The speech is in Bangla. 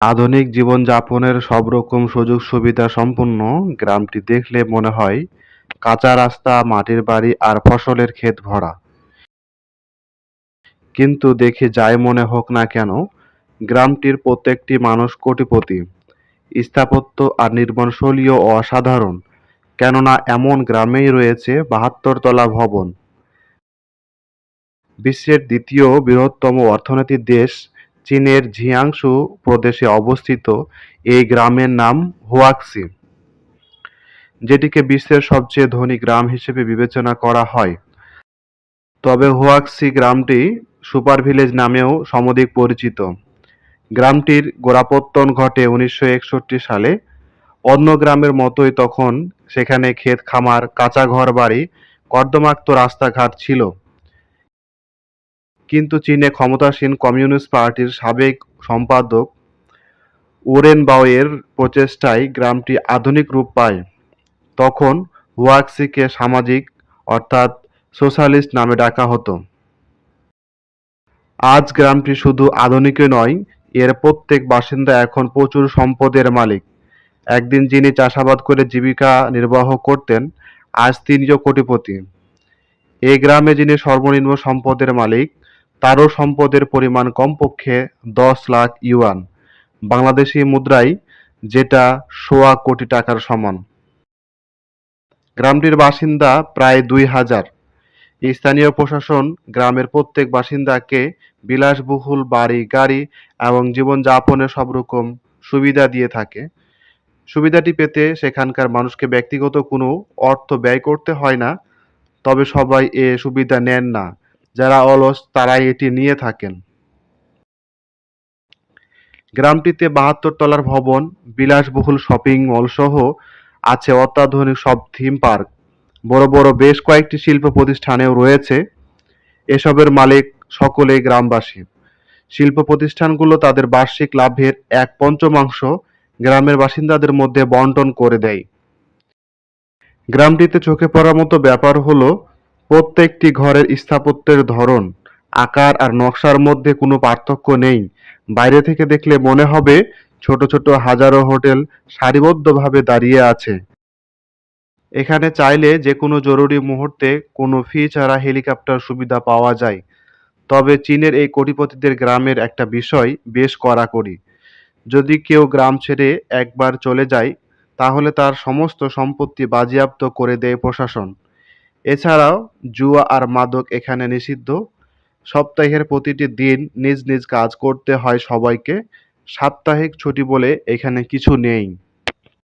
আধুনিক জীবনযাপনের সব রকম সুযোগ-সুবিধা সম্পন্ন গ্রামটি দেখলে মনে হয় কাঁচা রাস্তা, মাটির বাড়ি আর ফসলের ক্ষেত ভরা। কিন্তু দেখে যাই মনে হোক না কেন, গ্রামটির প্রত্যেকটি মানুষ কোটিপতি। স্থাপত্য আর নির্মাণশৈলীও অসাধারণ, কেননা এমন গ্রামেই রয়েছে বাহাত্তর তলা ভবন। বিশ্বের দ্বিতীয় বৃহত্তম অর্থনৈতিক দেশ চীনের জিয়াংসু প্রদেশে অবস্থিত এই গ্রামের নাম হুয়াক্সি, যেটিকে বিশ্বের সবচেয়ে ধনী গ্রাম হিসেবে বিবেচনা করা হয়। তবে হুয়াক্সি গ্রামটি সুপার ভিলেজ নামেও সমধিক পরিচিত। গ্রামটির গোড়াপত্তন ঘটে উনিশশো একষট্টি সালে। অন্য গ্রামের মতোই তখন সেখানে ক্ষেত খামার, কাঁচা ঘরবাড়ি, কর্দমাক্ত রাস্তাঘাট ছিল। কিন্তু চীনে ক্ষমতাসীন কমিউনিস্ট পার্টির সাবেক সম্পাদক ওরেনবাওয়ের প্রচেষ্টায় গ্রামটি আধুনিক রূপ পায়। তখন হুয়াক্সিকে সামাজিক অর্থাৎ সোশ্যালিস্ট নামে ডাকা হতো। আজ গ্রামটি শুধু আধুনিকই নয়, এর প্রত্যেক বাসিন্দা এখন প্রচুর সম্পদের মালিক। একদিন যিনি চাষাবাদ করে জীবিকা নির্বাহ করতেন, আজ তিনিও কোটিপতি। এই গ্রামে যিনি সর্বনিম্ন সম্পদের মালিক, তারও সম্পদের পরিমাণ কমপক্ষে দশ লাখ ইউয়ান, বাংলাদেশি মুদ্রায় যেটা সোয়া কোটি টাকার সমান। গ্রামটির বাসিন্দা প্রায় দুই হাজার। স্থানীয় প্রশাসন গ্রামের প্রত্যেক বাসিন্দাকে বিলাসবহুল বাড়ি, গাড়ি এবং জীবনযাপনের সব রকম সুবিধা দিয়ে থাকে। সুবিধাটি পেতে সেখানকার মানুষকে ব্যক্তিগত কোনো অর্থ ব্যয় করতে হয় না, তবে সবাই এ সুবিধা নেন না, যারা অলস তারাই এটি নিয়ে থাকেন। গ্রামটিতে বাহাত্তর তলার ভবন, বিলাসবহুল শপিং মলসহ আছে অত্যাধুনিক সব থিম পার্ক। বড় বড় বেশ কয়েকটি শিল্প প্রতিষ্ঠানেও রয়েছে। এসবের মালিক সকলেই গ্রামবাসী। শিল্প প্রতিষ্ঠানগুলো তাদের বার্ষিক লাভের এক পঞ্চমাংশ গ্রামের বাসিন্দাদের মধ্যে বন্টন করে দেয়। গ্রামটিতে চোখে পড়ার মতো ব্যাপার হলো প্রত্যেকটি ঘরের স্থাপত্যের ধরন, আকার আর নকশার মধ্যে কোনো পার্থক্য নেই। বাইরে থেকে দেখলে মনে হবে ছোট ছোট হাজারো হোটেল সারিবদ্ধভাবে দাঁড়িয়ে আছে। এখানে চাইলে যে কোনো জরুরি মুহূর্তে কোনো ফি ছাড়া হেলিকপ্টার সুবিধা পাওয়া যায়। তবে চীনের এই কোটিপতিদের গ্রামের একটা বিষয় বেশ কড়াকড়ি। যদি কেউ গ্রাম ছেড়ে একবার চলে যায়, তাহলে তার সমস্ত সম্পত্তি বাজেয়াপ্ত করে দেয় প্রশাসন। এছাড়াও জুয়া আর মাদক এখানে নিষিদ্ধ। সপ্তাহের প্রতিটি দিন নিজ নিজ কাজ করতে হয় সবাইকে। সাপ্তাহিক ছুটি বলে এখানে কিছু নেই।